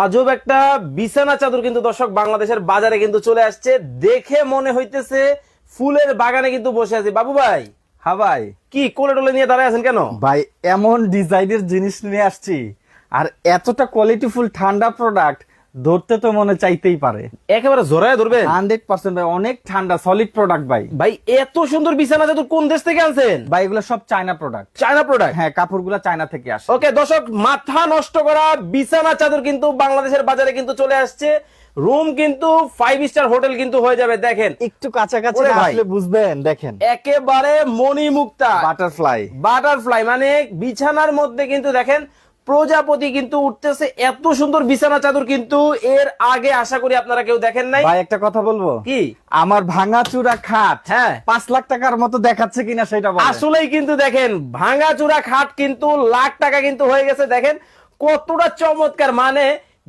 আজব একটা বিছানা চাদর কিন্তু দর্শক বাংলাদেশের বাজারে কিন্তু চলে আসছে। দেখে মনে হইতেছে ফুলের বাগানে কিন্তু বসে আছি। বাবু ভাই হা ভাই। কি কোলে টোলে নিয়ে দাঁড়ায় আছেন কেন? ভাই এমন ডিজাইনের জিনিস নিয়ে আসছি। আর এতটা কোয়ালিটিফুল ঠান্ডা প্রোডাক্ট ধরতে তো মনে চাইতেই পারে। একেবারে জোরায় ধরবেন হান্ড্রেড পার্সেন্ট ভাই অনেক ঠান্ডা সলিড প্রোডাক্ট ভাই। ভাই এত সুন্দর বিছানা চাদর কোন দেশ থেকে আনছেন? ভাই এগুলো সব চায়না প্রোডাক্ট চায়না প্রোডাক্ট হ্যাঁ কাপড়গুলো চায়না থেকে আসে। ওকে দর্শক মাথা নষ্ট করা বিছানা চাদর কিন্তু বাংলাদেশের বাজারে কিন্তু চলে আসছে। রুম কিন্তু ফাইভ স্টার হোটেল কিন্তু হয়ে যাবে দেখেন। একটু কাছাকাছি। আসলে বুঝবেন দেখেন। একেবারে মণিমুক্তা। বাটারফ্লাই বাটারফ্লাই মানে বিছানার মধ্যে কিন্তু দেখেন প্রজাপতি কিন্তু উঠতেছে এত সুন্দর বিছানা চাদর কিন্তু এর আগে আশা করি আপনারা কেউ দেখেন নাই। ভাই একটা কথা বলব? কি? আমার ভাঙা চূড়া খাট হ্যাঁ। পাঁচ লাখ টাকার মতো দেখাচ্ছে কিনা সেটা। আসলেই কিন্তু দেখেন ভাঙা চূড়া খাট কিন্তু লাখ টাকা কিন্তু হয়ে গেছে দেখেন কতটা চমৎকার। মানে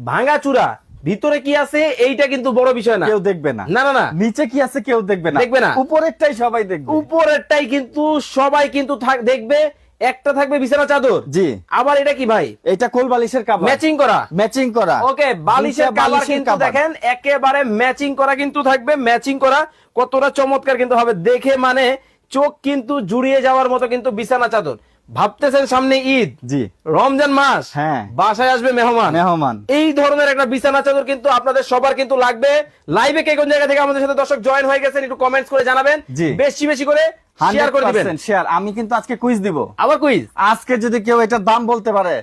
ভাঙা চূড়া ভিতরে কি আছে এইটা কিন্তু বড় বিষয় না। কেউ দেখবে না। না না না। নিচে কি আছে কেউ দেখবে না। দেখবে না। উপরেরটাই সবাই দেখবে। উপরেরটাই কিন্তু সবাই কিন্তু দেখবে। একটা থাকবে বিছানা চাদর। জি। আবার এটা কি ভাই? এটা কোল বালিশের কাবার ম্যাচিং করা? ম্যাচিং করা। ওকে বালিশের বালিশের কিন্তু দেখেন একেবারে ম্যাচিং করা কিন্তু থাকবে ম্যাচিং করা কতটা চমৎকার কিন্তু হবে। দেখে মানে চোখ কিন্তু জুড়িয়ে যাওয়ার মতো কিন্তু বিছানা চাদর। ভাবতেছেন সামনে ঈদ? জি। রমজান মাস? হ্যাঁ। বাসায় আসবে মেহমান? মেহমান। এই ধরনের একটা বিছানা চাদর কিন্তু আপনাদের সবার কিন্তু লাগবে। লাইভে কে কোন জায়গা থেকে আমাদের সাথে দর্শক জয়েন হয়ে গেছেন একটু কমেন্টস করে জানাবেন। জি। বেশি বেশি করে শেয়ার করে দিবেন? শেয়ার আমি কিন্তু আজকে কুইজ দিব। আবার কুইজ আজকে যদি কেউ এটার দাম বলতে পারে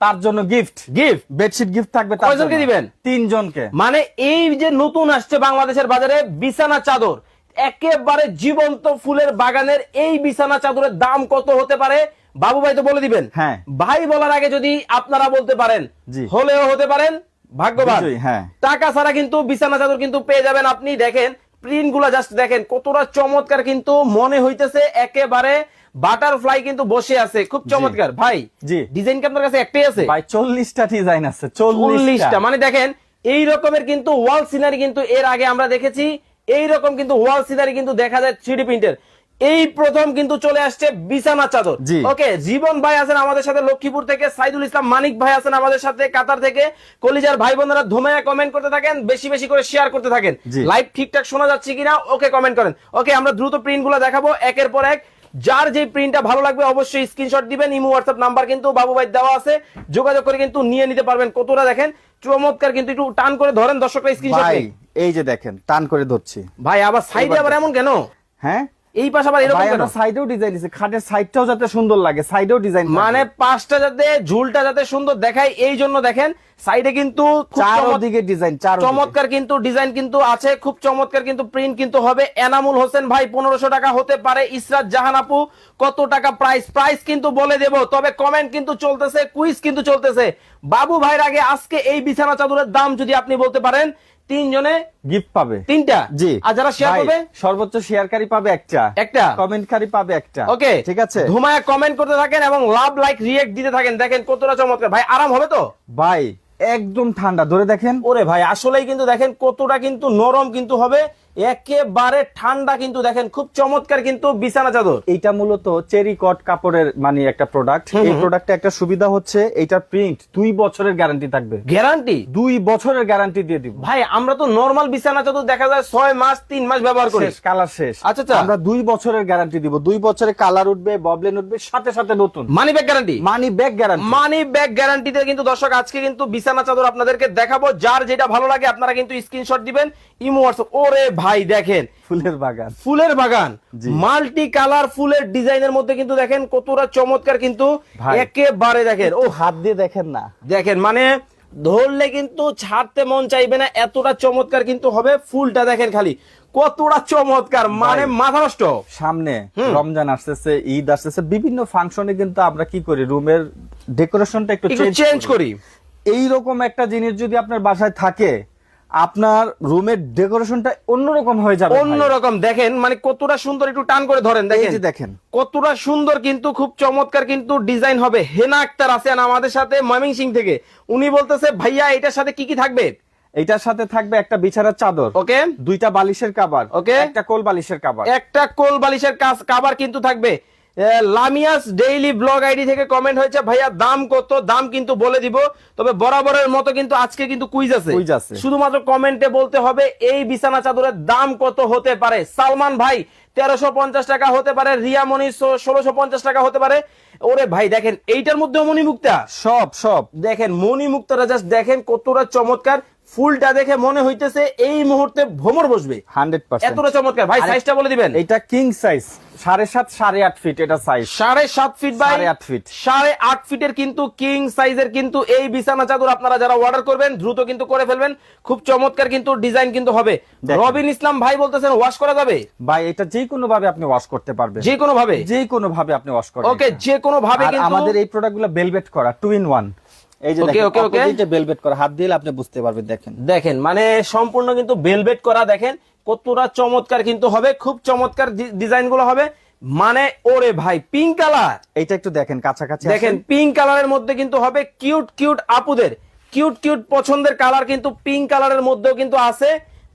তার জন্য গিফট গিফট বেডশিট গিফট থাকবে কয়জনকে দিবেন? তিনজনকে। মানে এই যে নতুন আসছে বাংলাদেশের বাজারে বিছানা চাদর একেবারে জীবন্ত ফুলের বাগানের এই বিছানা চাদরের দাম কত হতে পারে? বাবু ভাই তো বলে দিবেন। হ্যাঁ। ভাই বলার আগে যদি আপনারা বলতে পারেন। হলেও হতে পারেন ভাগ্যবান। হ্যাঁ। টাকা ছাড়া কিন্তু বিছানা চাদর কিন্তু পেয়ে যাবেন আপনি। দেখেন প্রিন্টগুলা জাস্ট দেখেন কতটা চমৎকার কিন্তু মনে হইতেছে একেবারে বাটারফ্লাই কিন্তু বসে আছে। খুব চমৎকার। ভাই জি। ডিজাইন কি আপনার কাছে একটাই আছে? ভাই চল্লিশটা ডিজাইন আছে চল্লিশটা। চল্লিশটা। মানে দেখেন এই রকমের কিন্তু ওয়াল সিনারি কিন্তু এর আগে আমরা দেখেছি এই রকম কিন্তু ওয়াল সিনারি কিন্তু দেখা যায় থ্রি প্রিন্টের এই প্রথম কিন্তু চলে আসছে বিছানা চাদর। ওকে জীবন ভাই আছেন আমাদের সাথে লক্ষ্মীপুর থেকে সাইদুল ইসলাম মানিক ভাই আছেন আমাদের সাথে কাতার থেকে। কলিজার ভাই বোনেরা ধুমায়া কমেন্ট করতে থাকেন বেশি বেশি করে শেয়ার করতে থাকেন। লাইভ ঠিকঠাক শোনা যাচ্ছে কিনা ওকে কমেন্ট করেন। ওকে আমরা দ্রুত প্রিন্টগুলো দেখাবো একের পর এক। যার যে প্রিন্টটা ভালো লাগবে অবশ্যই স্ক্রিনশট দিবেন ইমো হোয়াটসঅ্যাপ নাম্বার কিন্তু বাবু ভাই দেওয়া আছে। যোগাযোগ করে কিন্তু নিয়ে নিতে পারবেন। কতটা দেখেন চমৎকার কিন্তু একটু টান করে ধরেন দর্শকরা স্ক্রিনশট ভাই এই যে দেখেন টান করে ধরছি। ভাই আবার সাইডে আবার এমন কেন? হ্যাঁ? এই পাশে আবার এরকম কেন? সাইডেও ডিজাইন দিছি খাটের সাইডটাও যাতে সুন্দর লাগে সাইডেও ডিজাইন মানে পাঁচটা যাতে ঝুলটা যাতে সুন্দর দেখায় এই জন্য দেখেন সাইডে কিন্তু খুব চার ডিজাইন চার চমৎকার কিন্তু ডিজাইন কিন্তু আছে খুব চমৎকার কিন্তু প্রিন্ট কিন্তু হবে। এনামুল হোসেন ভাই পনেরোশো টাকা হতে পারে ইসরাত জাহান আপু কত টাকা প্রাইস প্রাইস কিন্তু বলে দেব তবে কমেন্ট কিন্তু চলতেছে কুইজ কিন্তু চলতেছে। বাবু ভাইয়ের আগে আজকে এই বিছানা চাদরের দাম যদি আপনি বলতে পারেন তিনজনে গিফট পাবে। তিনটা? জি। আর যারা শেয়ার করবে? সর্বোচ্চ শেয়ারকারী পাবে একটা। একটা? কমেন্টকারী পাবে একটা। ওকে। ঠিক আছে? ধুমায়া কমেন্ট করতে থাকেন এবং লাভ লাইক রিয়েক্ট দিতে থাকেন। দেখেন কতটা চমৎকার। ভাই আরাম হবে তো? ভাই একদম ঠান্ডা। ধরে দেখেন। ওরে ভাই আসলেই কিন্তু দেখেন কতটা কিন্তু নরম কিন্তু হবে। একেবারে ঠান্ডা কিন্তু দেখেন খুব চমৎকার কিন্তু বিছানা চাদর। এইটা মূলত চেরি কট কাপড়ের মানে একটা প্রোডাক্ট এই প্রোডাক্টে একটা সুবিধা হচ্ছে এইটার প্রিন্ট দুই বছরের গ্যারান্টি থাকবে। গ্যারান্টি দুই বছরের গ্যারান্টি দিয়ে দিব। ভাই আমরা তো নরমাল বিছানা চাদর দেখা যায় ছয় মাস তিন মাস ব্যবহার করি। শেষ কালার শেষ। আচ্ছা, আচ্ছা। আমরা দুই বছরের গ্যারান্টি দিব। দুই বছরে কালার উঠবে ববলেন উঠবে সাথে সাথে নতুন। Money back guarantee money back guarantee money back গ্যারান্টিতে কিন্তু দর্শক আজকে কিন্তু বিছানা চাদর আপনাদেরকে দেখাবো। যার যেটা ভালো লাগে আপনারা কিন্তু স্ক্রিনশট দিবেন। ইমো হোয়াটসঅ্যাপ ওরে ভাই দেখেন। ফুলের বাগান। ফুলের বাগান। মাল্টি কালার ফুলের ডিজাইনের মধ্যে কিন্তু দেখেন কতটা চমৎকার কিন্তু একেবারে দেখেন। ও হাত দিয়ে দেখেন না। দেখেন মানে ধরলে কিন্তু ছাড়তে মন চাইবে না এতটা চমৎকার কিন্তু হবে ফুলটা দেখেন খালি। কতটা চমৎকার মানে মাথা নষ্ট। সামনে রমজান আসতেছে ঈদ আসতেছে বিভিন্ন ফাংশনে কিন্তু আমরা কি করি রুমের ডেকোরেশনটা একটু একটু চেঞ্জ করি। এইরকম একটা জিনিস যদি আপনার বাসায় থাকে আপনার রুমের ডেকোরেশনটা অন্যরকম হয়ে যাবে অন্যরকম। দেখেন মানে কতটা সুন্দর একটু টান করে ধরেন দেখেন। দেখেন। কতটা সুন্দর কিন্তু খুব চমৎকার কিন্তু ডিজাইন হবে। হেনা আক্তার আছেন আমাদের সাথে ময়মনসিং থেকে। উনি বলতেছে ভাইয়া এটার সাথে কি কি থাকবে? এটার সাথে থাকবে একটা বিছানার চাদর ওকে। দুইটা বালিশের কাবার ওকে। একটা কোল বালিশের কাবার। একটা কোল বালিশের কাজ কাবার কিন্তু থাকবে। লামিয়াস ডেইলি ব্লগ আইডি থেকে কমেন্ট হয়েছে ভাইয়া দাম কত? দাম কিন্তু বলে দিব তবে বরাবরের মতো কিন্তু আজকে কিন্তু কুইজ আছে। কুইজ আছে। শুধুমাত্র কমেন্টে বলতে হবে এই বিছানা চাদরের দাম কত হতে পারে? সালমান ভাই তেরোশো পঞ্চাশ টাকা হতে পারে রিয়া মনি ষোলোশো পঞ্চাশ টাকা হতে পারে। ওরে ভাই দেখেন এইটার মধ্যে মণিমুক্তা? সব সব। দেখেন মণিমুক্তাটা জাস্ট দেখেন কতটা চমৎকার। ফুলটা দেখে মনে হইতেছে এই মুহূর্তে ভ্রমর বসবে। Hundred percent. এতটা চমৎকার। ভাই সাইজটা বলে দিবেন। এটা কিং সাইজ সাড়ে সাত সাড়ে আট ফিট এটা সাইজ সাড়ে সাত ফিট বাই আট ফিট। সাড়ে আট ফিটের কিন্তু কিং সাইজের কিন্তু এই বিছানা চাদর আপনারা যারা অর্ডার করবেন দ্রুত কিন্তু করে ফেলবেন। খুব চমৎকার কিন্তু ডিজাইন কিন্তু হবে। রবিন ইসলাম ভাই বলতেছেন ওয়াশ করা যাবে? ভাই এটা যে কোনো ভাবে আপনি ওয়াশ করতে পারবেন। যে কোনো ভাবে যে কোনো ভাবে আপনি ওয়াশ করেন ওকে। যে কোনো ভাবে কিন্তু আমাদের এই প্রোডাক্টগুলো বেলভেট করা টু ইন ওয়ান এই যে Okay, দেখেন okay, okay. opposite এ বেলভেট করা হাত দিলে আপনি বুঝতে পারবেন দেখেন। দেখেন মানে সম্পূর্ণ কিন্তু বেলভেট করা দেখেন কতটা চমৎকার কিন্তু হবে খুব চমৎকার ডিজাইনগুলো হবে। মানে ওরে ভাই পিঙ্ক কালার এইটা একটু দেখেন কাছাকাছি দেখেন পিঙ্ক কালারের মধ্যে কিন্তু হবে কিউট কিউট আপুদের। কিউট কিউট পছন্দের কালার কিন্তু পিঙ্ক কালারের মধ্যেও কিন্তু আছে।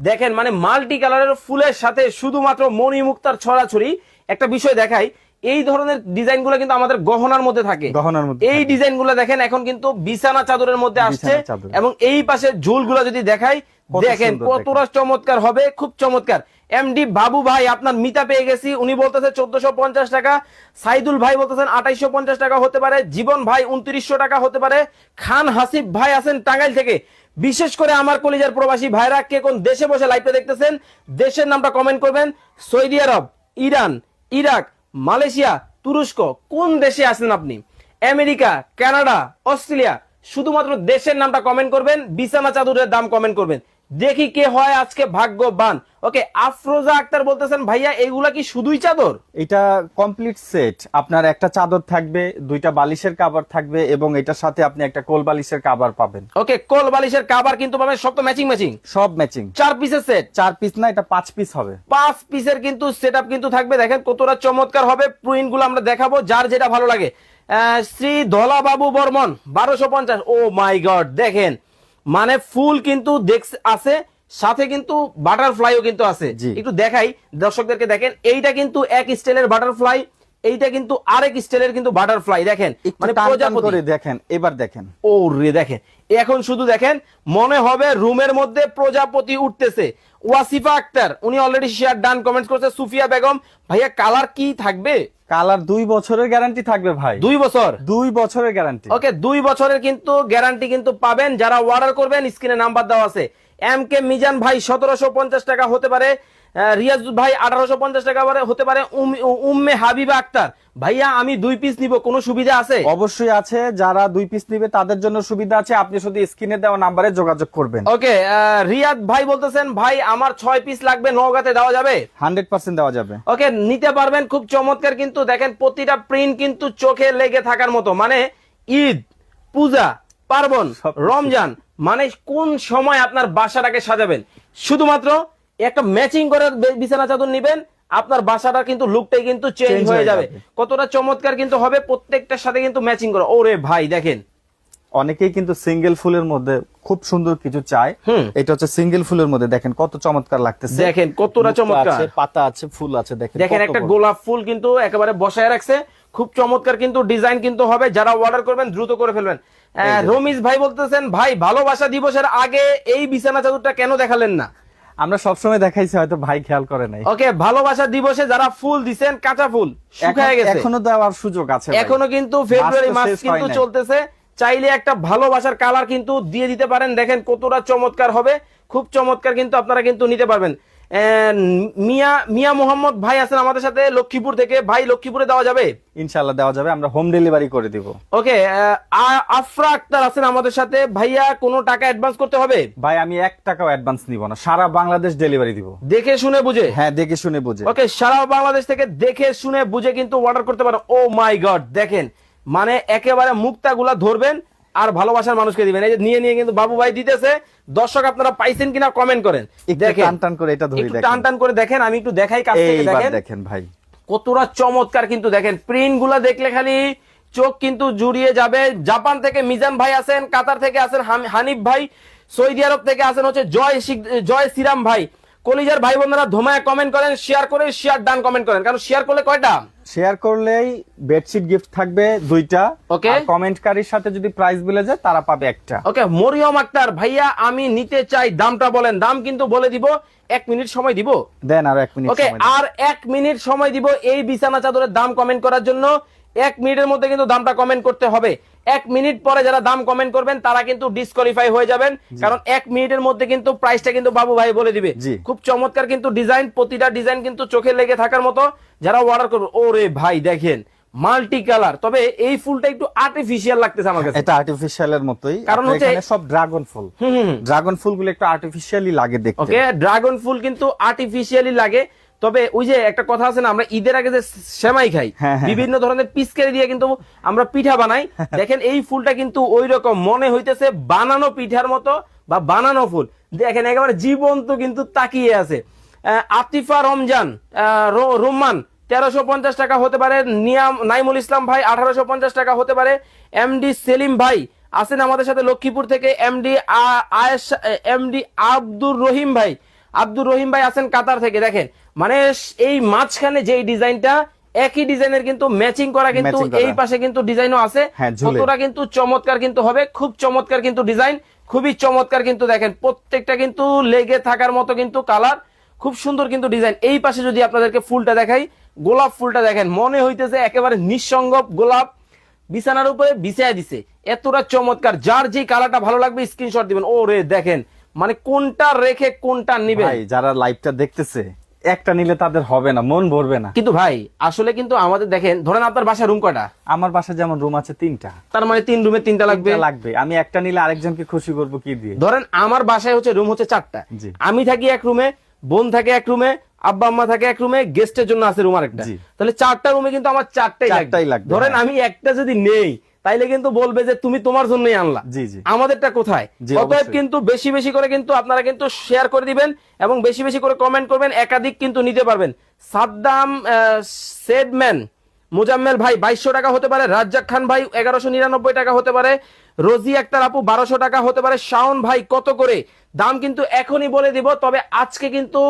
দেখেন মানে মাল্টি কালারের ফুলের সাথে শুধুমাত্র মণিমুক্তার ছড়াছড়ি। একটা বিষয় দেখাই এই ধরনের ডিজাইনগুলো কিন্তু আমাদের গহনার মধ্যে থাকে। গহনার মধ্যে এই ডিজাইনগুলো দেখেন এখন কিন্তু বিছানা চাদরের মধ্যে আসছে এবং এই পাশে ঝুলগুলো যদি দেখাই দেখেন কতটা চমৎকার হবে খুব চমৎকার। এমডি বাবু ভাই আপনার মিতা পেয়ে গেছি উনি বলতেছে চোদ্দশো পঞ্চাশ টাকা সাইদুল ভাই বলতেছেন আঠাইশো পঞ্চাশ টাকা হতে পারে জীবন ভাই উনত্রিশশো টাকা হতে পারে খান হাসিফ ভাই আছেন টাঙ্গাইল থেকে। বিশেষ করে আমার কলিজার প্রবাসী ভাইরা কে কোন দেশে বসে লাইভে দেখতেছেন দেশের নামটা কমেন্ট করবেন Saudi Arab Iran Iraq Malaysia, তুরস্ক, কোন দেশে আছেন আপনি? আমেরিকা, কানাডা, অস্ট্রেলিয়া, শুধুমাত্র দেশের নামটা কমেন্ট করবেন, বিছানা চাদরের দাম কমেন্ট করবেন। দেখি কে হয় আজকে ভাগ্যবান। ওকে আফরোজা আক্তার বলতেছেন ভাইয়া এগুলা কি শুধুই চাদর? এটা কমপ্লিট সেট আপনার একটা চাদর থাকবে দুইটা বালিশের কাভার থাকবে এবং এটার সাথে আপনি একটা কোল বালিশের কাভার পাবেন। ওকে কোল বালিশের কাবার কিন্তু পাবেন সব তো ম্যাচিং ম্যাচিং সব ম্যাচিং চার পিসের সেট চার পিস না এটা পাঁচ পিস হবে। পাঁচ পিসের কিন্তু সেট কিন্তু থাকবে দেখেন কতটা চমৎকার হবে প্রিন্টগুলো আমরা দেখাবো যার যেটা ভালো লাগে। শ্রী ধলা বাবু বর্মন বারোশো পঞ্চাশ। ও মাই গড দেখেন মানে ফুল কিন্তু দেখ আছে সাথে কিন্তু বাটারফ্লাইও কিন্তু আছে। একটু দেখাই দর্শকদেরকে দেখেন এইটা কিন্তু এক স্টাইলের বাটারফ্লাই এইটা কিন্তু আরেক স্টাইলের কিন্তু বাটারফ্লাই দেখেন। মানে প্রজাপতি। দেখেন এবার দেখেন। ও রে দেখেন। এখন শুধু দেখেন মনে হবে রুমের মধ্যে প্রজাপতি উঠতেছে। ওয়াসিফা আক্তার উনি অলরেডি শেয়ার ডান কমেন্ট করছে সুফিয়া বেগম ভাইয়া কালার কি থাকবে? কালার দুই বছরের গ্যারান্টি থাকবে ভাই। দুই বছর? দুই বছরের গ্যারান্টি ওকে দুই বছরের কিন্তু গ্যারান্টি কিন্তু পাবেন যারা অর্ডার করবেন স্ক্রিনে নাম্বার দেওয়া আছে। এম কে মিজান ভাই সতেরোশো পঞ্চাশ টাকা হতে পারে রিয়াজ ভাই আঠারোশো পঞ্চাশ টাকা হতে পারে উম- উম্মে হাবিবা আক্তার। ভাইয়া আমি দুই পিস নিব কোনো সুবিধা আছে? অবশ্যই আছে যারা দুই পিস নিবে তাদের জন্য সুবিধা আছে আপনি শুধু স্ক্রিনে দেওয়া নাম্বারে যোগাযোগ করবেন। ওকে রিয়াদ ভাই বলতেছেন ভাই আমার ছয় পিস লাগবে নওগাঁতে দেওয়া যাবে? হান্ড্রেড পার্সেন্ট দেওয়া যাবে। ওকে নিতে পারবেন খুব চমৎকার কিন্তু দেখেন প্রতিটা প্রিন্ট কিন্তু চোখে লেগে থাকার মতো। মানে ঈদ পূজা পার্বণ রমজান মানে কোন সময় আপনার বাসাটাকে সাজাবেন? শুধুমাত্র একটা ম্যাচিং করে বিছানা চাদর নিবেন আপনার বাসাটার কিন্তু লুকটাই কিন্তু চেঞ্জ হয়ে যাবে। কতটা চমৎকার কিন্তু হবে প্রত্যেকটার সাথে কিন্তু ম্যাচিং করে। ওরে ভাই দেখেন। অনেকেই কিন্তু সিঙ্গেল ফুলের মধ্যে খুব সুন্দর কিছু চায়। এটা হচ্ছে সিঙ্গেল ফুলের মধ্যে। দেখেন কত চমৎকার লাগতেছে। দেখেন কতটা চমৎকার। আছে, পাতা আছে ফুল আছে দেখেন দেখেন একটা গোলাপ ফুল কিন্তু একেবারে বসায় রাখছে। খুব চমৎকার কিন্তু ডিজাইন কিন্তু হবে। যারা অর্ডার করবেন দ্রুত করে ফেলবেন। রমিজ ভাই বলতেছেন ভাই ভালোবাসা দিবসের আগে এই বিছানা চাদরটা কেন দেখালেন না? আমরা সবসময় দেখাইছি হয়তো ভাই খেয়াল করে নাই। ওকে ভালোবাসা দিবসে যারা ফুল দিছেন কাঁচা ফুল শুকায় গেছে। এখনও দেওয়ার সুযোগ আছে এখনও কিন্তু ফেব্রুয়ারি মাস কিন্তু চলতেছে। চাইলে একটা ভালোবাসার কালার কিন্তু দিয়ে দিতে পারেন। দেখেন কতটা চমৎকার হবে। খুব চমৎকার কিন্তু আপনারা কিন্তু নিতে পারবেন। মিয়া মিয়া মোহাম্মদ ভাই আছেন আমাদের সাথে লক্ষ্মীপুর থেকে। ভাই লক্ষ্মীপুরে দেওয়া যাবে? ইনশাল্লাহ দেওয়া যাবে আমরা হোম ডেলিভারি করে দিব। ওকে আফরা আক্তার আছেন আমাদের সাথে। ভাইয়া কোনো টাকা অ্যাডভান্স করতে হবে? ভাই আমি এক টাকাও অ্যাডভান্স নিব না সারা বাংলাদেশ ডেলিভারি দিব। দেখে শুনে বুঝে? হ্যাঁ দেখে শুনে বুঝে। ওকে সারা বাংলাদেশ থেকে দেখে শুনে বুঝে কিন্তু অর্ডার করতে পারেন। ও মাই গড দেখেন মানে একেবারে মুক্তাগুলা ধরবেন আর ভালোবাসার মানুষকে দিবেন। এই যে নিয়ে নিয়ে কিন্তু বাবু ভাই দিতেছে। দর্শক আপনারা পাইছেন কিনা কমেন্ট করেন। একটু টান টান করে এটা ধরে দেখেন। টান টান করে দেখেন আমি একটু দেখাই কাছ থেকে দেখেন। দেখেন ভাই। কতটা চমৎকার কিন্তু দেখেন। প্রিন্টগুলা দেখলে খালি চোখ কিন্তু জুড়িয়ে যাবে। জাপান থেকে মিজান ভাই আছেন কাতার থেকে আছেন হানিফ ভাই সৌদি আরব থেকে আছেন হচ্ছে জয় জয় শ্রীরাম ভাই। কলিজার ভাই বোনেরা ধোমায় কমেন্ট করেন শেয়ার করে শেয়ার ডান কমেন্ট করেন। কারণ শেয়ার করলে কয়টা? শেয়ার করলেই বেডশিট গিফট থাকবে দুইটা। ওকে কমেন্টকারীর সাথে যদি প্রাইস বলে যায় তারা পাবে একটা। ওকে মরিয়ম আক্তার ভাইয়া আমি নিতে চাই দামটা বলেন। দাম কিন্তু বলে দিব এক মিনিট সময় দিব। দেন আর এক মিনিট ওকে আর এক মিনিট সময় দিব এই বিছানা চাদরের দাম কমেন্ট করার জন্য। এক মিনিটের মধ্যে কিন্তু দামটা কমেন্ট করতে হবে। এক মিনিট পরে যারা দাম কমেন্ট করবেন তারা কিন্তু ডিসকোয়ালিফাই হয়ে যাবেন। কারণ এক মিনিটের মধ্যে কিন্তু প্রাইসটা কিন্তু বাবু ভাই বলে দিবে। খুব চমৎকার কিন্তু ডিজাইন প্রতিটা ডিজাইন কিন্তু চোখে লেগে থাকার মতো যারা অর্ডার করবে ওরে ভাই দেখেন মাল্টি কালার তবে এই ফুলটা একটু আর্টিফিশিয়াল লাগতেছে আমার কাছে। এটা আর্টিফিশিয়াল এর মতোই। কারণ হচ্ছে- সব ড্রাগন ফুল। ড্রাগন ফুলগুলো একটু আর্টিফিশিয়ালি লাগে দেখতে। ওকে ড্রাগন ফুল কিন্তু আর্টিফিশিয়ালি লাগে। তবে ওই যে একটা কথা আছে না আমরা ঈদের আগে যে সেমাই খাই হ্যাঁ, হ্যাঁ। বিভিন্ন ধরনের পিচকারি দিয়ে কিন্তু আমরা পিঠা বানাই। দেখেন এই ফুলটা কিন্তু ওই রকম মনে হইতেছে বানানো পিঠার মতো বা বানানো ফুল। দেখেন একেবারে জীবন্ত কিন্তু তাকিয়ে আছে। আতিফা রমজান আহ, রো- রুম্মান তেরোশো পঞ্চাশ টাকা হতে পারে। নিয়াম নাইমুল ইসলাম ভাই আঠারোশো পঞ্চাশ টাকা হতে পারে। এমডি সেলিম ভাই আছেন আমাদের সাথে লক্ষ্মীপুর থেকে। এমডি আয়েশা এমডি আব্দুর রহিম ভাই আব্দুর রহিম ভাই আছেন কাতার থেকে দেখেন। মানে এই মাঝখানে যে ডিজাইনটা একই ডিজাইনের কিন্তু ম্যাচিং করা কিন্তু এই পাশে কিন্তু ডিজাইনও আছে। হ্যাঁ, কতটা কিন্তু চমৎকার কিন্তু হবে খুব চমৎকার কিন্তু ডিজাইন খুবই চমৎকার কিন্তু দেখেন প্রত্যেকটা কিন্তু লেগে থাকার মতো কিন্তু কালার খুব সুন্দর কিন্তু ডিজাইন। এই পাশে যদি আপনাদেরকে ফুলটা দেখাই গোলাপ ফুলটা দেখেন মনে হইতেছে একেবারে নিঃসঙ্গ গোলাপ বিছানার উপরে বিছায় দিছে। এতটা চমৎকার যার যে কালারটা ভালো লাগবে স্ক্রিনশট দিবেন। ও রে দেখেন মানে কোনটা রেখে কোনটা নিবে? যারা লাইভটা দেখতেছে একটা নিলে তাদের হবে না মন ভরবে না। কিন্তু ভাই আসলে কিন্তু আমাদের দেখেন ধরেন আপনার বাসা রুম কটা আমার বাসায় যেমন রুম আছে তিনটা। তার মানে তিন রুমে তিনটা লাগবে? লাগবে। আমি একটা নিলে আরেকজনকে খুশি করব কি দিয়ে? ধরেন আমার বাসায় হচ্ছে রুম হচ্ছে চারটা। আমি থাকি এক রুমে বোন থাকে এক রুমে আব্বা আম্মা থাকে এক রুমে গেস্টের জন্য আছে রুম আরেকটা। তাহলে চারটা রুমে কিন্তু আমার চারটাই লাগবে, ধরেন হ্যাঁ। আমি একটা যদি নেই তাইলে কিন্তু বলবে যে তুমি তোমার জন্যই আনলা। জি, জি। আমাদেরটা কোথায়? অতএব কিন্তু বেশি বেশি করে কিন্তু আপনারা কিন্তু শেয়ার করে দিবেন এবং বেশি বেশি করে কমেন্ট করবেন একাধিক কিন্তু নিতে পারবেন। সাদ্দাম সেডম্যান মুজাম্মেল ভাই বাইশশো টাকা হতে পারে। রাজ্জাক খান ভাই এগারোশো নিরানব্বই টাকা হতে পারে। রোজি আক্তার আপু বারোশো টাকা হতে পারে। শাওন ভাই কত করে? দাম কিন্তু এখনই বলে দিব তবে আজকে কিন্তু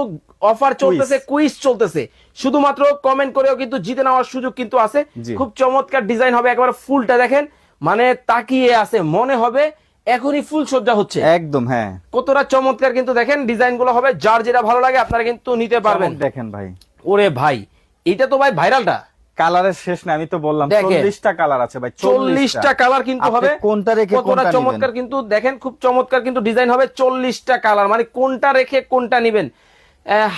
অফার চলতেছে কুইজ চলতেছে। শুধুমাত্র কমেন্ট করেও কিন্তু জিতে নেওয়ার সুযোগ কিন্তু আছে। খুব চমৎকার ডিজাইন হবে একবার ফুলটা দেখেন। মানে তাকিয়ে আছে মনে হবে এখনই ফুল সজ্জা হচ্ছে। একদম হ্যাঁ। কতটা চমৎকার কিন্তু দেখেন ডিজাইনগুলো হবে। যার যেটা ভালো লাগে আপনারা কিন্তু নিতে পারবেন। দেখেন ভাই? ওরে ভাই এটা তো ভাই ভাইরালটা। কালারের শেষ না আমি তো বললাম। চল্লিশটা কালার আছে ভাই চল্লিশটা। কালার কিন্তু হবে। কোনটা রেখে কোনটা চমৎকার কিন্তু দেখেন খুব চমৎকার কিন্তু ডিজাইন হবে। চল্লিশটা কালার মানে কোনটা রেখে কোনটা নিবেন?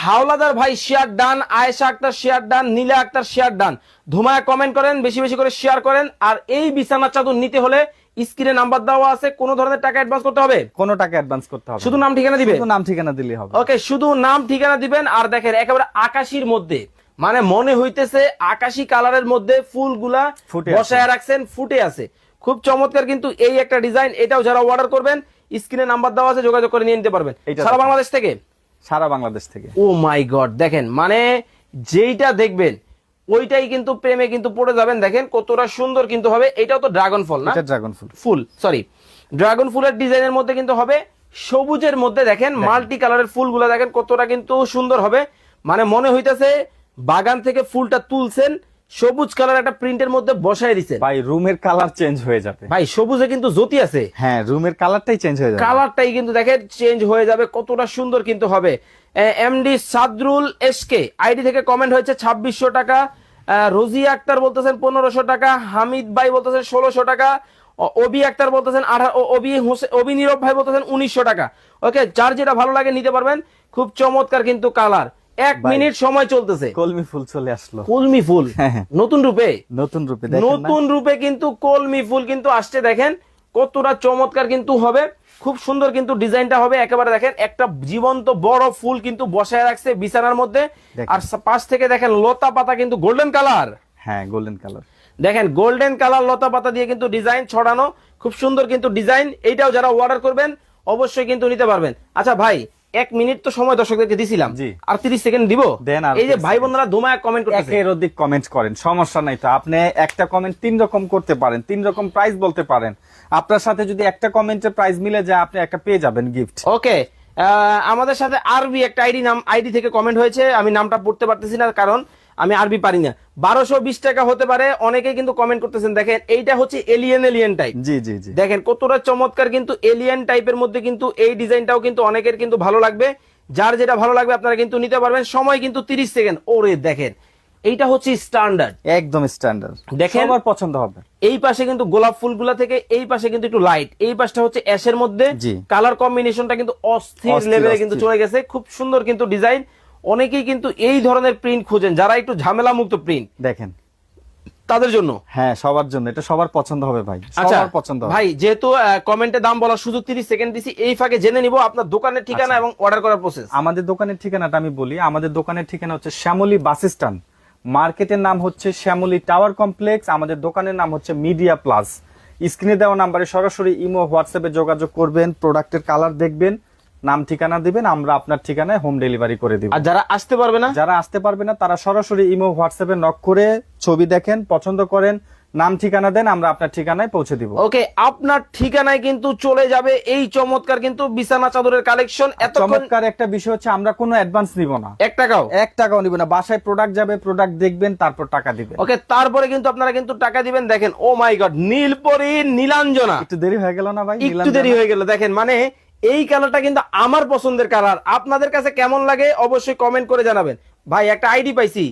হাওলাদার ভাই share done Ayesha Akter share done Nila Akter share done. ধুমায় comment করেন বেশি বেশি করে শেয়ার করেন আর এই বিছানা চাদর নিতে হলে স্ক্রিনে নাম্বার দেওয়া আছে কোন ধরনের টাকা অ্যাডভান্স করতে হবে? কোন টাকা অ্যাডভান্স করতে হবে শুধু নাম ঠিকানা দিবে? শুধু নাম ঠিকানা দিলেই হবে। ওকে শুধু নাম ঠিকানা দিবেন আর দেখেন একেবারে আকাশির মধ্যে। মানে মনে হইতেছে আকাশি কালারের মধ্যে ফুলগুলা বসায় রাখছেন ফুটে আছে। খুব চমৎকার কিন্তু এই একটা ডিজাইন এটাও যারা অর্ডার করবেন স্ক্রিনে নাম্বার দেওয়া আছে যোগাযোগ করে নিয়ে নিতে পারবেন। সারা বাংলাদেশ থেকে। সারা বাংলাদেশ থেকে। ও মাই গড দেখেন মানে যেইটা দেখবেন ওইটাই কিন্তু প্রেমে কিন্তু পড়ে যাবেন। দেখেন কতটা সুন্দর কিন্তু হবে। এটাও তো ড্রাগন ফল না? ড্রাগন ফুল ফুল সরি ড্রাগন ফুলের ডিজাইনের মধ্যে কিন্তু হবে। সবুজের মধ্যে দেখেন মাল্টি কালারের ফুলগুলো দেখেন কতটা কিন্তু সুন্দর হবে। মানে মনে হইতেছে বাগান থেকে ফুলটা তুলছেন সবুজ কালার একটা প্রিন্টের মধ্যে বসায় দিচ্ছেন ভাই রুমের কালার চেঞ্জ হয়ে যাবে। ভাই সবুজে কিন্তু জ্যোতি আছে। হ্যাঁ রুমের কালারটাই চেঞ্জ হয়ে যাবে। কালারটাই কিন্তু দেখেন চেঞ্জ হয়ে যাবে কতটা সুন্দর কিন্তু হবে। এমডি সাদরুল এসকে আইডি থেকে কমেন্ট হয়েছে ছাব্বিশশো টাকা। রোজি আক্তার বলতেছেন পনেরোশো টাকা হামিদ ভাই বলতেছেন ষোলোশো টাকা অবি আক্তার বলতেছেন আঠা- ও- অবি হোসে- অবি নীরব ভাই বলতেছেন উনিশশো টাকা। ওকে যার যেটা ভালো লাগে নিতে পারবেন। খুব চমৎকার কিন্তু কালার। এক মিনিট সময় চলতেছে। কলমি ফুল চলে আসলো। কলমি ফুল? হ্যাঁ, হ্যাঁ। নতুন রূপে? নতুন রূপে নতুন রূপে কিন্তু কলমি ফুল কিন্তু আসছে দেখেন। কতটা চমৎকার কিন্তু হবে। খুব সুন্দর কিন্তু ডিজাইনটা হবে। একেবারে দেখেন একটা জীবন্ত বড় ফুল কিন্তু বসায় রাখছে বিছানার মধ্যে। আর পাশ থেকে দেখেন লতা পাতা কিন্তু গোল্ডেন কালার হ্যাঁ গোল্ডেন কালার দেখেন গোল্ডেন কালার লতা পাতা দিয়ে কিন্তু ডিজাইন ছড়ানো। খুব সুন্দর কিন্তু ডিজাইন। এইটাও যারা অর্ডার করবেন অবশ্যই কিন্তু নিতে পারবেন। আচ্ছা ভাই এক মিনিট তো সময় দর্শকদেরকে দিছিলাম। আর তিরিশ সেকেন্ড দিব? দেন আর এই যে ভাই বোনরা ধুমায় কমেন্ট করতে এর অধিক কমেন্ট করেন সমস্যা নাই তো। আপনি একটা কমেন্ট তিন রকম করতে পারেন তিন রকম প্রাইস বলতে পারেন। আপনার সাথে যদি একটা কমেন্টের প্রাইস মিলে যায় আপনি একটা পেয়ে যাবেন গিফট ওকে আমাদের সাথে আরবি একটা আইডি নাম আইডি থেকে কমেন্ট হয়েছে। আমি নামটা পড়তে পারতেছি না কারণ আমি আরবি পারি না। বারোশো বিশ টাকা হতে পারে অনেকেই কিন্তু কমেন্ট করতেছেন দেখেন এইটা হচ্ছে এলিয়েন এলিয়েন টাইপ জি জি জি। দেখেন কতটা চমৎকার কিন্তু এলিয়েন টাইপের মধ্যে কিন্তু এই ডিজাইনটাও কিন্তু অনেকের কিন্তু ভালো লাগবে। যার যেটা ভালো লাগবে আপনারা কিন্তু নিতে পারবেন। সময় কিন্তু তিরিশ সেকেন্ড। ওরে দেখেন এইটা হচ্ছে স্ট্যান্ডার্ড একদম স্ট্যান্ডার্ড দেখেন। আমার পছন্দ হবে। এই পাশে কিন্তু গোলাপ ফুলগুলা থেকে এই পাশে কিন্তু একটু লাইট এই পাশটা হচ্ছে অ্যাশের মধ্যে। কালার কম্বিনেশনটা কিন্তু অস্থির, লেভেলে কিন্তু চলে গেছে। খুব সুন্দর কিন্তু ডিজাইন অনেকেই কিন্তু এই ধরনের প্রিন্ট খুঁজেন যারা একটু ঝামেলা মুক্ত প্রিন্ট দেখেন। তাদের জন্য? হ্যাঁ সবার জন্য। এটা সবার পছন্দ হবে ভাই। আচ্ছা সবার পছন্দ ভাই যেহেতু কমেন্টে দাম বলার সুযোগ তিরিশ সেকেন্ড দিছি এই ফাঁকে জেনে নিব আপনার দোকানের ঠিকানা আচ্ছা। এবং অর্ডার করার প্রসেস আমাদের দোকানের ঠিকানাটা আমি বলি। আমাদের দোকানের ঠিকানা হচ্ছে শ্যামলী বাস স্ট্যান্ড। মার্কেটের নাম হচ্ছে শ্যামলী টাওয়ার কমপ্লেক্স। আমাদের দোকানের নাম হচ্ছে মিডিয়া প্লাস। স্ক্রিনে দেওয়া নাম্বারে সরাসরি ইমো হোয়াটসঅ্যাপে যোগাযোগ করবেন প্রোডাক্টের কালার দেখবেন। নাম ঠিকানা দিবেন আমরা আপনার ঠিকানায় হোম ডেলিভারি করে দিব। আর যারা আসতে পারবে না? যারা আসতে পারবে না তারা সরাসরি ইমো হোয়াটসঅ্যাপে নক করে ছবি দেখেন পছন্দ করেন নাম ঠিকানা দেন আমরা আপনার ঠিকানায় পৌঁছে দিব। ওকে আপনার ঠিকানায় কিন্তু চলে যাবে এই চমৎকার কিন্তু বিছানা চাদরের কালেকশন এতক্ষণ চমৎকার একটা বিষয় হচ্ছে আমরা কোনো অ্যাডভান্স নিব না। এক টাকাও? এক টাকাও নিব না। বাসায় প্রোডাক্ট যাবে প্রোডাক্ট দেখবেন তারপর টাকা দিবেন। ওকে তারপরে কিন্তু আপনারা কিন্তু টাকা দিবেন। দেখেন ও মাই গড নীলপরি নীলাঞ্জনা। একটু দেরি হয়ে গেল না ভাই? একটু দেরি হয়ে গেল। দেখেন মানে এই কালারটা কিন্তু আমার পছন্দের কালার আপনাদের কাছে কেমন লাগে অবশ্যই কমেন্ট করে জানাবেন। ভাই একটা আইডি পাইছি।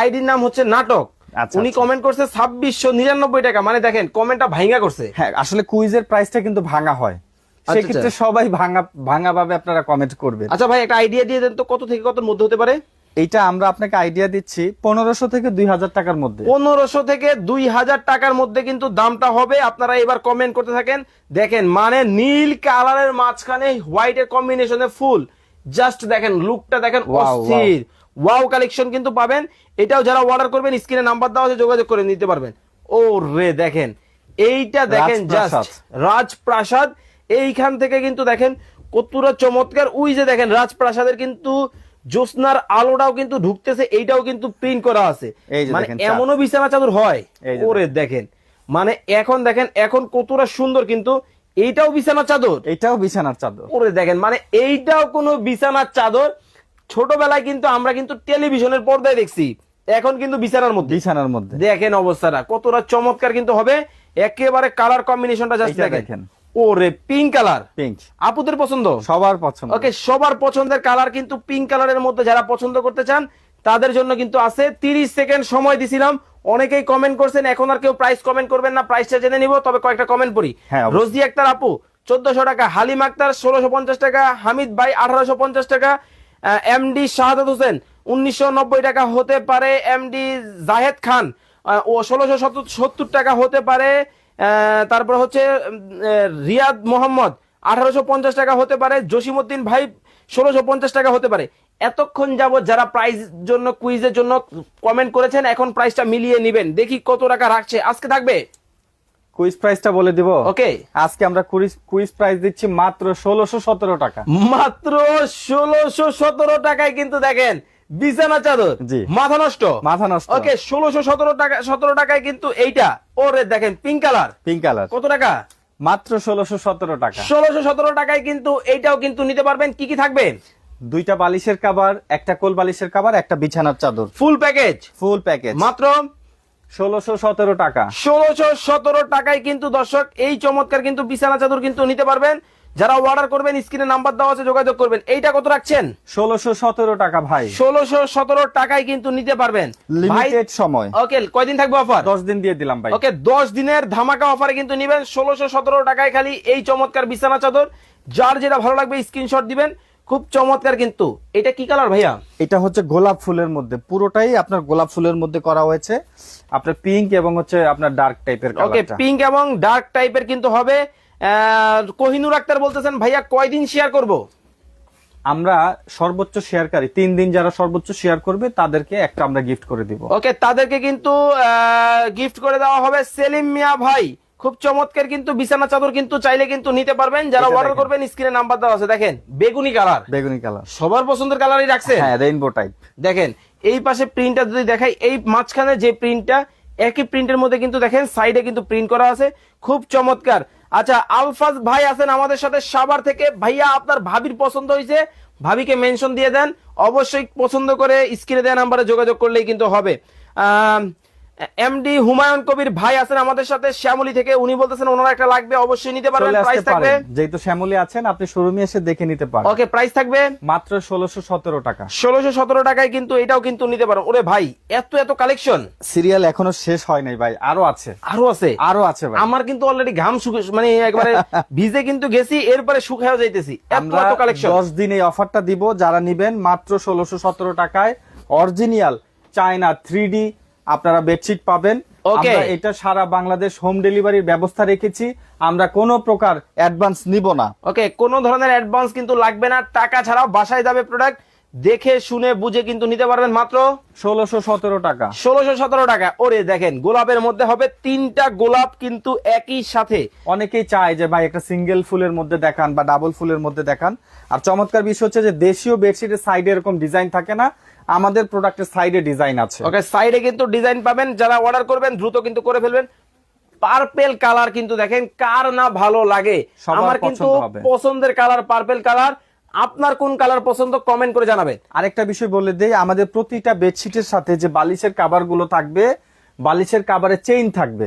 আইডির নাম হচ্ছে নাটক। আচ্ছা, উনি আচ্ছা। কমেন্ট করছে ছাব্বিশশো নিরানব্বই টাকা। মানে দেখেন কমেন্টটা ভাঙা করছে। হ্যাঁ আসলে কুইজের প্রাইসটা কিন্তু ভাঙা হয়। আচ্ছা, সেক্ষেত্রে সবাই ভাঙা ভাঙা ভাবে আপনারা কমেন্ট করবেন। আচ্ছা ভাই একটা আইডিয়া দিয়ে দেন তো কত থেকে কত মধ্যে হতে পারে? এইটা আমরা আপনাকে আইডিয়া দিচ্ছি পনেরোশো থেকে দুই হাজার টাকার মধ্যে। পনেরোশো থেকে দুই হাজার টাকার মধ্যে কিন্তু দামটা হবে। আপনারা এবার কমেন্ট করতে থাকেন। দেখেন মানে নীল কালারের মাঝখানে হোয়াইটের কম্বিনেশনে ফুল। জাস্ট দেখেন লুকটা দেখেন অস্থির। ওয়াও কালেকশন কিন্তু পাবেন। এটাও যারা অর্ডার করবেন স্ক্রিনে নাম্বার দেওয়া আছে যোগাযোগ করে নিতে পারবেন। ও রে দেখেন এইটা দেখেন রাজপ্রাসাদ। জাস্ট রাজপ্রাসাদ। এইখান থেকে কিন্তু দেখেন কতটা চমৎকার। ওই যে দেখেন রাজপ্রাসাদের কিন্তু জ্যোৎস্নার আলোটাও কিন্তু ঢুকতেছে এইটাও কিন্তু প্রিন্ট করা আছে। মানে এমনও বিছানা চাদর হয়। ওরে দেখেন। মানে এখন দেখেন এখন কতটা সুন্দর কিন্তু এইটাও বিছানা চাদর। এটাও বিছানার চাদর। ওরে দেখেন মানে এইটাও কোনো বিছানার চাদর। ছোটবেলায় কিন্তু আমরা কিন্তু টেলিভিশনের পর্দায় দেখছি। এখন কিন্তু বিছানার মধ্যে। বিছানার মধ্যে। দেখেন অবস্থাটা কতটা চমৎকার কিন্তু হবে। একেবারে কালার কম্বিনেশনটা জাস্ট দেখেন। ওরে পিঙ্ক কালার পিঙ্ক আপুদের পছন্দ? সবার পছন্দ। ওকে সবার পছন্দের কালার কিন্তু পিঙ্ক কালারের মধ্যে যারা পছন্দ করতে চান তাদের জন্য কিন্তু আছে তিরিশ সেকেন্ড সময় দিছিলাম। অনেকেই কমেন্ট করছেন এখন আর কেউ প্রাইস কমেন্ট করবেন না প্রাইসটা জেনে নিব তবে কয়েকটা কমেন্ট পড়ি। হ্যাঁ, রোজি আক্তার আপু চোদ্দশো টাকা হালিম আক্তার ষোলোশো পঞ্চাশ টাকা হামিদ ভাই আঠারোশো পঞ্চাশ টাকা এমডি শাহাদাত হোসেন উনিশশো নব্বই টাকা হতে পারে এমডি জাহেদ খান ও ষোলোশো সত্তর টাকা হতে পারে তারপর হচ্ছে রিয়াদ মোহাম্মদ আঠারোশো পঞ্চাশ টাকা হতে পারে। জসিমুদ্দিন ভাই ষোলোশো পঞ্চাশ টাকা হতে পারে। এতক্ষণ যাবত যারা প্রাইজ জন্য কুইজের জন্য কমেন্ট করেছেন এখন প্রাইসটা মিলিয়ে নিবেন। দেখি কত টাকা রাখছে। আজকে থাকবে? কুইজ প্রাইসটা বলে দিব। ওকে। আজকে আমরা কুইজ কুইজ প্রাইস দিচ্ছি মাত্র ষোলোশো সতেরো টাকা। মাত্র ষোলোশো সতেরো টাকায় কিন্তু দেখেন বিছানা চাদর। জি। মাথা নষ্ট। মাথা নষ্ট। ওকে ষোলোশো সতেরো টাকা সতেরো টাকায় কিন্তু এইটা। ওরে দেখেন পিঙ্ক কালার পিঙ্ক কালার কত টাকা? মাত্র ষোলোশো সতেরো টাকা। ষোলোশো সতেরো টাকায় কিন্তু এইটাও কিন্তু নিতে পারবেন। কি কি থাকবে? দুইটা বালিশের কাবার একটা কোল বালিশের কাবার একটা বিছানার চাদর। ফুল প্যাকেজ ফুল প্যাকেজ মাত্র? ষোলোশো সতেরো টাকা। ষোলোশো সতেরো টাকায় কিন্তু দর্শক এই চমৎকার কিন্তু বিছানা চাদর কিন্তু নিতে পারবেন। যারা অর্ডার করবেন স্ক্রিনে নাম্বার দেওয়া আছে যোগাযোগ করবেন। এইটা কত রাখছেন? ষোলোশো সতেরো টাকা ভাই। ষোলোশো সতেরো টাকায় কিন্তু নিতে পারবেন। লিমিটেড সময়। ওকে কয়দিন থাকবে অফার দশ দিন দিয়ে দিলাম ভাই। ওকে দশ দিনের ধামাকা অফারে কিন্তু নিবেন। ষোলোশো সতেরো টাকায় খালি এই চমৎকার বিছানা চাদর। যার যেটা ভালো লাগবে স্ক্রিনশট দিবেন। খুব চমৎকার কিন্তু। এটা কি কালার ভাইয়া? এটা হচ্ছে গোলাপ ফুলের মধ্যে। পুরোটাই আপনার গোলাপ ফুলের মধ্যে করা হয়েছে। আপনার পিঙ্ক এবং হচ্ছে আপনার ডার্ক টাইপের ওকে পিঙ্ক এবং ডার্ক টাইপের কিন্তু হবে। কোহিনুর আক্তার বলতেছেন ভাইয়া কয়দিন শেয়ার করব? আমরা সর্বোচ্চ শেয়ারকারী তিন দিন যারা সর্বোচ্চ শেয়ার করবে তাদেরকে একটা আমরা গিফট করে দিব। ওকে তাদেরকে কিন্তু গিফট করে দেওয়া হবে সেলিম মিয়া ভাই। খুব চমৎকার কিন্তু বিছানা চাদর কিন্তু চাইলে কিন্তু নিতে পারবেন। যারা অর্ডার করবেন স্ক্রিনে নাম্বার দেওয়া আছে। দেখেন বেগুনি কালার বেগুনি কালার সবার পছন্দের কালারই রাখছে হ্যাঁ রেইনবো টাইপ দেখেন এই পাশে প্রিন্টটা যদি দেখাই এই মাঝখানে যে প্রিন্টটা একই প্রিন্টের মধ্যে কিন্তু দেখেন সাইডে কিন্তু প্রিন্ট করা আছে। খুব চমৎকার। আচ্ছা আলফাজ ভাই আছেন আমাদের সাথে সাবার থেকে। ভাইয়া, আপনার ভাবির পছন্দ হয়েছে? ভাবিকে মেনশন দিয়ে দেন। অবশ্যই পছন্দ করে স্ক্রিনে দেওয়া নাম্বারে যোগাযোগ করলেই কিন্তু হবে। এমডি হুমায়ুন কবির ভাই আছেন আমাদের সাথে। শ্যামলী থেকে উনি বলতেছেন ওনারা একটা লাগবে অবশ্যই নিতে পারবেন প্রাইস থাকবে। যেহেতু শ্যামলী আছেন আপনি শোরুমে এসে দেখে নিতে পারেন। ওকে প্রাইস থাকবে? মাত্র ষোলোশো সতেরো টাকা। ষোলোশো সতেরো টাকায় কিন্তু এটাও কিন্তু নিতে পারেন। ওরে ভাই এত এত কালেকশন সিরিয়াল এখনও শেষ হয় নাই ভাই আরও আছে। আরও আছে? আরও আছে ভাই। আমার কিন্তু অলরেডি ঘাম শুকে মানে একবারে ভিজে কিন্তু গেছি এরপরে শুকায়ও যাইতেছি। এত এত কালেকশন দশ দিন এই অফারটা দিব যারা নিবেন মাত্র ষোলোশো সতেরো টাকায়। অরিজিনাল চায়না থ্রি আপনারা বেডশিট পাবেন. আমরা এটা সারা বাংলাদেশ হোম ডেলিভারির ব্যবস্থা রেখেছি। আমরা কোনো প্রকার অ্যাডভান্স নিব না। ওকে কোন ধরনের অ্যাডভান্স কিন্তু লাগবে না। টাকা ছাড়াও বাসায় যাবে প্রোডাক্ট দেখে শুনে বুঝে কিন্তু নিতে পারবেন মাত্র ষোলোশো সতেরো টাকা। ষোলোশো সতেরো টাকা। ওরে দেখেন গোলাপের মধ্যে হবে তিনটা গোলাপ কিন্তু একই সাথে। অনেকেই চায় যে ভাই একটা সিঙ্গেল ফুলের মধ্যে দেখান বা ডাবল ফুলের মধ্যে দেখান। আর চমৎকার বিষয় হচ্ছে যে দেশীয় বেডশিটের সাইডে এরকম ডিজাইন থাকে না। আমাদের প্রোডাক্টের সাইডে ডিজাইন আছে। ওকে সাইডে কিন্তু ডিজাইন পাবেন যারা অর্ডার করবেন দ্রুত কিন্তু করে ফেলবেন। পার্পেল কালার কিন্তু দেখেন কার না ভালো লাগে। আমার কিন্তু পছন্দ পছন্দের কালার পার্পেল কালার আপনার কোন কালার পছন্দ কমেন্ট করে জানাবেন। আরেকটা বিষয় বলে দেই আমাদের প্রতিটা বেডশিটের সাথে যে বালিশের কাভারগুলো থাকবে বালিশের কাবারে চেইন থাকবে।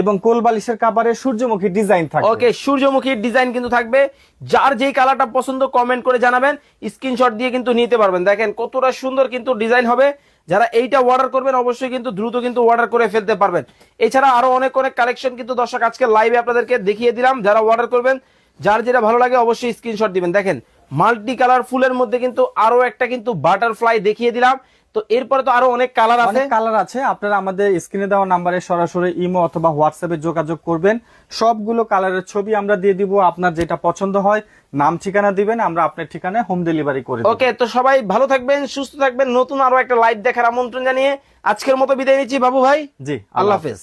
এবং কোল বালিশের কাবারে সূর্যমুখী ডিজাইন থাকবে। ওকে সূর্যমুখীর ডিজাইন কিন্তু থাকবে। যার যেই কালারটা পছন্দ কমেন্ট করে জানাবেন। স্ক্রিনশট দিয়ে কিন্তু নিতে পারবেন। দেখেন কতটা সুন্দর কিন্তু ডিজাইন হবে। যারা এইটা অর্ডার করবেন অবশ্যই কিন্তু দ্রুত কিন্তু অর্ডার করে ফেলতে পারবেন। এছাড়া আরও অনেক অনেক কালেকশন কিন্তু দর্শক আজকে লাইভে আপনাদেরকে দেখিয়ে দিলাম। যারা অর্ডার করবেন যার যেটা ভালো লাগে অবশ্যই স্ক্রিনশট দিবেন। দেখেন মাল্টি কালার ফুলের মধ্যে কিন্তু আরও একটা কিন্তু বাটারফ্লাই দেখিয়ে দিলাম। তো এরপরে তো আরও অনেক কালার আছে। কালার আছে। আপনারা আমাদের স্ক্রিনে দেওয়া নাম্বারে সরাসরি ইমো অথবা হোয়াটসঅ্যাপে যোগাযোগ করবেন। সবগুলো কালারের ছবি আমরা দিয়ে দিব আপনার যেটা পছন্দ হয় নাম ঠিকানা দিবেন আমরা আপনার ঠিকানায় হোম ডেলিভারি করে ওকে তো সবাই ভালো থাকবেন সুস্থ থাকবেন নতুন আরও একটা লাইভ দেখার আমন্ত্রণ জানিয়ে আজকের মতো বিদায় নিচ্ছি বাবু ভাই। জি আল্লাহ হাফেজ।